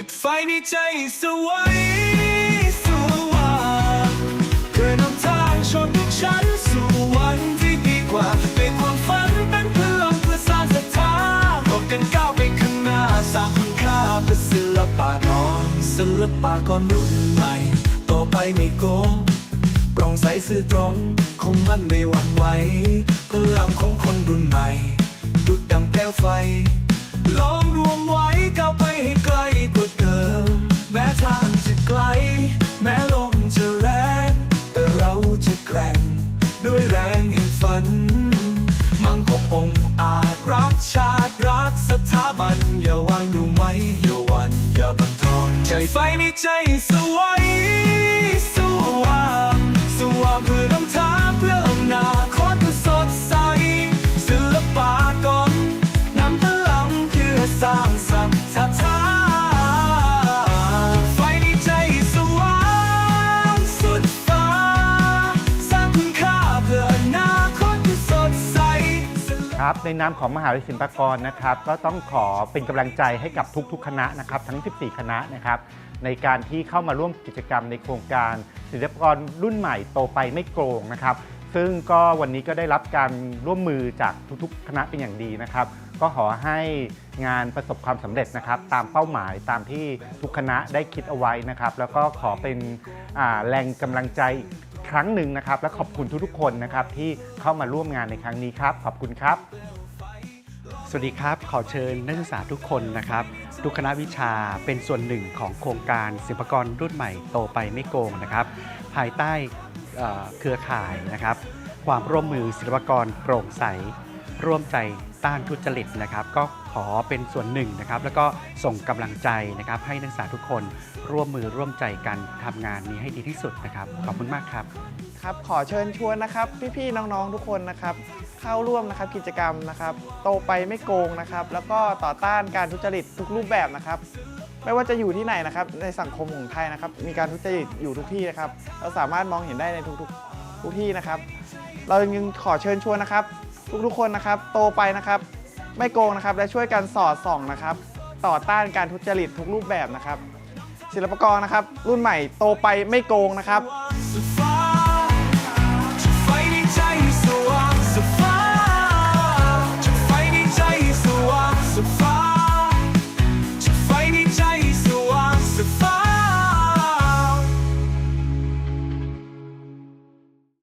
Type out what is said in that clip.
จุดไฟในใจสวยสว่างเพื่อนำทางชนทุกชั้นสู่วันที่ดีกว่า เป็นความฝันเป็นพลังเพื่อสร้างศรัทธาร่วมกันก้าวไปข้างหน้าสร้างคุณค่าเพื่อศิลปากรศิลปากรรุ่นใหม่ต่อไปไม่โกงปร่งใสซื่อตรงคงมั่นไม่หวั่นไหวพลังของคนรุ่นใหม่ดุดดังแก้วไฟ ไฟในใจสวยส ครับในนามของมหาวิทยาลัยศิลปากรนะครับ ก็ต้องขอเป็นกำลังใจให้กับทุกๆ คณะนะครับ ทั้ง 14 คณะนะครับ ในการที่เข้ามาร่วมกิจกรรมในโครงการ ศิลปากรรุ่นใหม่โตไปไม่โกงนะครับ ซึ่งก็วันนี้ก็ได้รับการร่วมมือจากทุกๆ คณะเป็นอย่างดีนะครับ ก็ขอให้งานประสบความสำเร็จนะครับ ตามเป้าหมายตามที่ทุกคณะได้คิดเอาไว้นะครับ แล้วก็ขอเป็นอ่าแรงกำลังใจอีก ครั้งหนึ่งนะครับ และขอบคุณทุกๆคนนะครับ ที่เข้ามาร่วมงานในครั้งนี้ครับ ขอบคุณครับ สวัสดีครับ ขอเชิญนักศึกษาทุกคนนะครับ ทุกคณะวิชาเป็นส่วนหนึ่งของโครงการศิลปกรรุ่นใหม่โตไปไม่โกงนะครับ ภายใต้เอ่อเครือข่ายนะครับ ความร่วมมือศิลปกรโปร่งใส ร่วมใจต้านทุจริตนะครับ ก็ขอเป็นส่วนหนึ่งนะครับ แล้วก็ส่งกำลังใจนะครับ ให้นักศึกษาทุกคนร่วมมือร่วมใจกันทำงานนี้ให้ดีที่สุดนะครับ ขอบคุณมากครับครับ ขอเชิญชวนนะครับ พี่ๆน้องๆทุกคนนะครับ เข้าร่วมนะครับกิจกรรมนะครับ โตไปไม่โกงนะครับ แล้วก็ต่อต้านการทุจริตทุกรูปแบบนะครับไม่ว่าจะอยู่ที่ไหนนะครับในสังคมของไทยนะครับ มีการทุจริตอยู่ทุกที่นะครับ เราสามารถมองเห็นได้ในทุกๆทุกที่นะครับ เรายังขอเชิญชวนนะครับ ทุกๆคนนะครับโตไปนะครับ ไม่โกงนะครับและช่วยกันสอดส่องนะครับ ต่อต้านการทุจริตทุกรูปแบบนะครับ ศิลปากรนะครับ รุ่นใหม่โตไปไม่โกงนะครับ